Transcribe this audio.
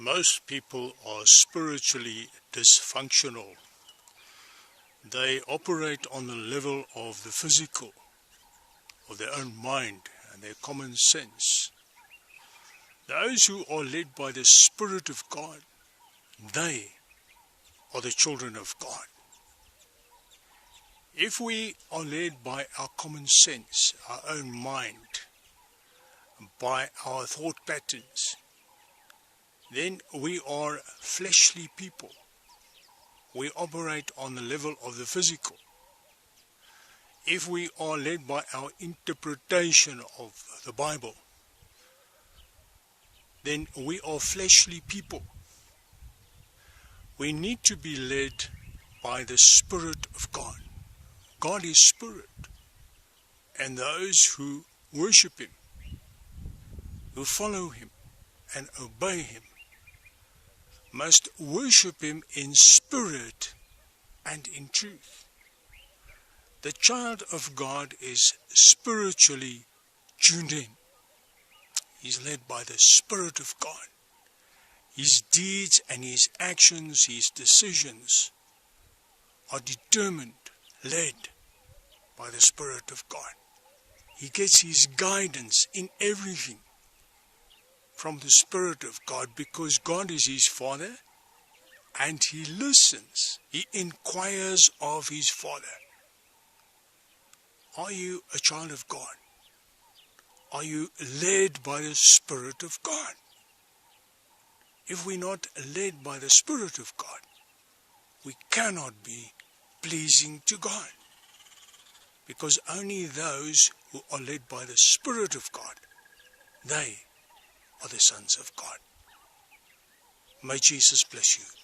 Most people are spiritually dysfunctional. They operate on the level of the physical, of their own mind and their common sense. Those who are led by the Spirit of God, they are the children of God. If we are led by our common sense, our own mind, by our thought patterns, then we are fleshly people. We operate on the level of the physical. If we are led by our interpretation of the Bible, then we are fleshly people. We need to be led by the Spirit of God. God is Spirit. And those who worship Him, who follow Him, and obey Him, must worship him in spirit and in truth. The child of God is spiritually tuned in. He's led by the Spirit of God. His deeds and his actions, his decisions are determined, led by the Spirit of God. He gets his guidance in everything from the Spirit of God because God is his Father and he listens. He inquires of his Father. Are you a child of God? Are you led by the Spirit of God? If we're not led by the Spirit of God, we cannot be pleasing to God. Because only those who are led by the Spirit of God, they are the sons of God. May Jesus bless you.